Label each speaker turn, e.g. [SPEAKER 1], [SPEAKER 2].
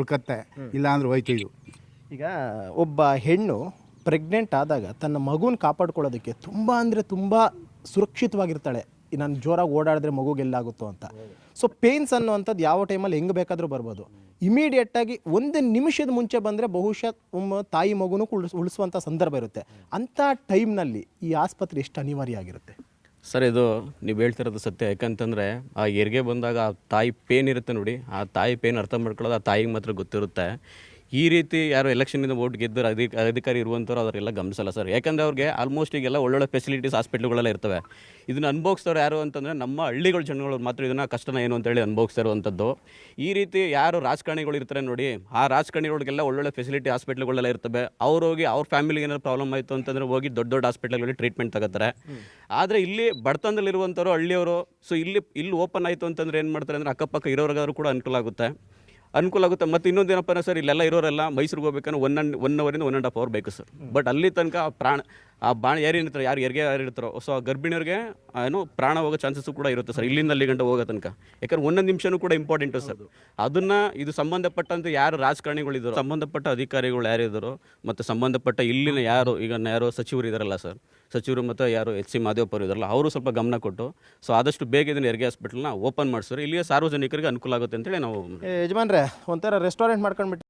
[SPEAKER 1] ಉಳ್ಕತ್ತೆ ಇಲ್ಲ ಅಂದ್ರೆ ಹೋಯ್ತು ಇದು.
[SPEAKER 2] ಈಗ ಒಬ್ಬ ಹೆಣ್ಣು ಪ್ರೆಗ್ನೆಂಟ್ ಆದಾಗ ತನ್ನ ಮಗುನ ಕಾಪಾಡ್ಕೊಳ್ಳೋದಕ್ಕೆ ತುಂಬ ಅಂದರೆ ತುಂಬ ಸುರಕ್ಷಿತವಾಗಿರ್ತಾಳೆ. ನಾನು ಜೋರಾಗಿ ಓಡಾಡಿದ್ರೆ ಮಗುಗೆಲ್ಲಾಗುತ್ತೋ ಅಂತ. ಸೊ ಪೇನ್ಸ್ ಅನ್ನುವಂಥದ್ದು ಯಾವ ಟೈಮಲ್ಲಿ ಹೆಂಗೆ ಬೇಕಾದರೂ ಬರ್ಬೋದು. ಇಮಿಡಿಯೇಟಾಗಿ ಒಂದು ನಿಮಿಷದ ಮುಂಚೆ ಬಂದರೆ ಬಹುಶಃ ಒಮ್ಮ ತಾಯಿ ಮಗುನೂ ಉಳಿಸ್ ಉಳಿಸುವಂಥ ಸಂದರ್ಭ ಇರುತ್ತೆ. ಅಂಥ ಟೈಮ್ನಲ್ಲಿ ಈ ಆಸ್ಪತ್ರೆ ಎಷ್ಟು ಅನಿವಾರ್ಯ ಆಗಿರುತ್ತೆ?
[SPEAKER 3] ಸರ್, ಇದು ನೀವು ಹೇಳ್ತಿರೋದು ಸತ್ಯ. ಯಾಕಂತಂದರೆ ಆ ಹೆರಿಗೆ ಬಂದಾಗ ಆ ತಾಯಿ ಪೇನ್ ಇರುತ್ತೆ ನೋಡಿ. ಆ ತಾಯಿ ಪೇನ್ ಅರ್ಥ ಮಾಡ್ಕೊಳ್ಳೋದು ಆ ತಾಯಿಗೆ ಮಾತ್ರ ಗೊತ್ತಿರುತ್ತೆ. ಈ ರೀತಿ ಯಾರು ಎಲೆಕ್ಷನಿಂದ ವೋಟ್ ಗೆದ್ದರು ಅಧಿಕ ಅಧಿಕಾರಿ ಇರುವಂಥವ್ರು ಅವರೆಲ್ಲ ಗಮನಿಸಲ್ಲ ಸರ್ ಯಾಕಂದ್ರೆ ಅವ್ರಿಗೆ ಆಲ್ಮೋಸ್ಟ್ ಈಗೆಲ್ಲ ಒಳ್ಳೊಳ್ಳೆ ಫೆಸಿಲಿಟೀಸ್ ಹಾಸ್ಪಿಟ್ಲ್ಗಳೆಲ್ಲ ಇರ್ತವೆ. ಇದನ್ನ ಅನುಭವಿಸ್ತವ್ರು ಯಾರು ಅಂತಂದರೆ ನಮ್ಮ ಹಳ್ಳಿಗಳ ಜನಗಳು ಮಾತ್ರ ಇದನ್ನು ಕಷ್ಟನ ಏನು ಅಂತೇಳಿ ಅನುಭವಿಸ್ತಾ ಈ ರೀತಿ ಯಾರು ರಾಜಕಾರಣಿಗಳು ಇರ್ತಾರೆ ನೋಡಿ, ಆ ರಾಜಕಾರಣಿಗಳಿಗೆಲ್ಲ ಒಳ್ಳೊಳ್ಳೆ ಫೆಸಿಲಿಟಿ ಹಾಸ್ಪಿಟ್ಲ್ಗಳೆಲ್ಲ ಇರ್ತವೆ. ಅವ್ರು ಹೋಗಿ ಅವ್ರ ಫ್ಯಾಮಿಲಿಗೆ ಏನಾದ್ರು ಪ್ರಾಬ್ಲಮ್ ಆಯಿತು ಅಂತಂದರೆ ಹೋಗಿ ದೊಡ್ಡ ದೊಡ್ಡ ಹಾಸ್ಪಿಟ್ಲ್ಗಳಲ್ಲಿ ಟ್ರೀಟ್ಮೆಂಟ್ ತಗೋತಾರೆ. ಆದರೆ ಇಲ್ಲಿ ಬಡತನದಲ್ಲಿರುವಂಥವ್ರು ಹಳ್ಳಿಯವರು ಸೊ ಇಲ್ಲಿ ಇಲ್ಲಿ ಓಪನ್ ಆಯಿತು ಅಂತಂದ್ರೆ ಏನು ಮಾಡ್ತಾರೆ ಅಂದರೆ ಅಕ್ಕಪಕ್ಕ ಇರೋರಿಗಾದ್ರೂ ಕೂಡ ಅನುಕೂಲ ಆಗುತ್ತೆ. ಅನುಕೂಲ ಆಗುತ್ತೆ. ಮತ್ತು ಇನ್ನೊಂದು ಏನಪ್ಪ ಸರ್ ಇಲ್ಲೆಲ್ಲ ಇರೋರೆಲ್ಲ ಮೈಸೂರಿಗೆ ಹೋಗ್ಬೇಕಂದ್ರೆ ಒನ್ ಅಂಡ್ ಒನ್ ಅವರಿಂದ ಒನ್ ಆ್ಯಂಡ್ ಹಾಫ್ ಅವರ್ ಬೇಕು ಸರ್. ಬಟ್ ಅಲ್ಲಿ ತನಕ ಪ್ರಾಣ ಆ ಬಾಣ ಯಾರು ಏನಿರ್ತಾರೆ ಯಾರು ಎರಿಗೆ ಯಾರು ಇರ್ತಾರೋ ಸೊ ಆ ಗರ್ಭಿಣಿಯರಿಗೆ ಏನು ಪ್ರಾಣ ಹೋಗೋ ಚಾನ್ಸಸ್ ಕೂಡ ಇರುತ್ತೆ ಸರ್ ಇಲ್ಲಿಂದ ಅಲ್ಲಿ ಗಂಟೆ ಹೋಗೋ ತನಕ. ಯಾಕಂದ್ರೆ ಒಂದೊಂದು ನಿಮಿಷನೂ ಕೂಡ ಇಂಪಾರ್ಟೆಂಟ್ ಸರ್. ಅದನ್ನು ಇದು ಸಂಬಂಧಪಟ್ಟಂತೆ ಯಾರು ರಾಜಕಾರಣಿಗಳಿದ್ದರು ಸಂಬಂಧಪಟ್ಟ ಅಧಿಕಾರಿಗಳು ಯಾರಿದ್ದರು ಮತ್ತು ಸಂಬಂಧಪಟ್ಟ ಇಲ್ಲಿನ ಯಾರು ಈಗ ಯಾರು ಸಚಿವರು ಇದಾರಲ್ಲ ಸರ್ ಸಚಿವರು ಮತ್ತು ಯಾರು ಎಚ್ ಸಿ ಮಾದೇವಪ್ಪ ಅವರು ಇದಾರಲ್ಲ ಅವರು ಸ್ವಲ್ಪ ಗಮನ ಕೊಟ್ಟು ಸೊ ಆದಷ್ಟು ಬೇಗ ಇದನ್ನು ಹೆರಿಗೆ ಹಾಸ್ಪಿಟಲ್ನ ಓಪನ್ ಮಾಡಿಸಿದ್ರೆ ಇಲ್ಲಿಯ ಸಾರ್ವಜನಿಕರಿಗೆ ಅನುಕೂಲ ಆಗುತ್ತೆ ಅಂತೇಳಿ ನಾವು
[SPEAKER 2] ಯಜಮಾನ್ರೆ ಒಂಥರ ರೆಸ್ಟೋರೆಂಟ್ ಮಾಡ್ಕೊಂಡ್ಬಿಟ್ಟು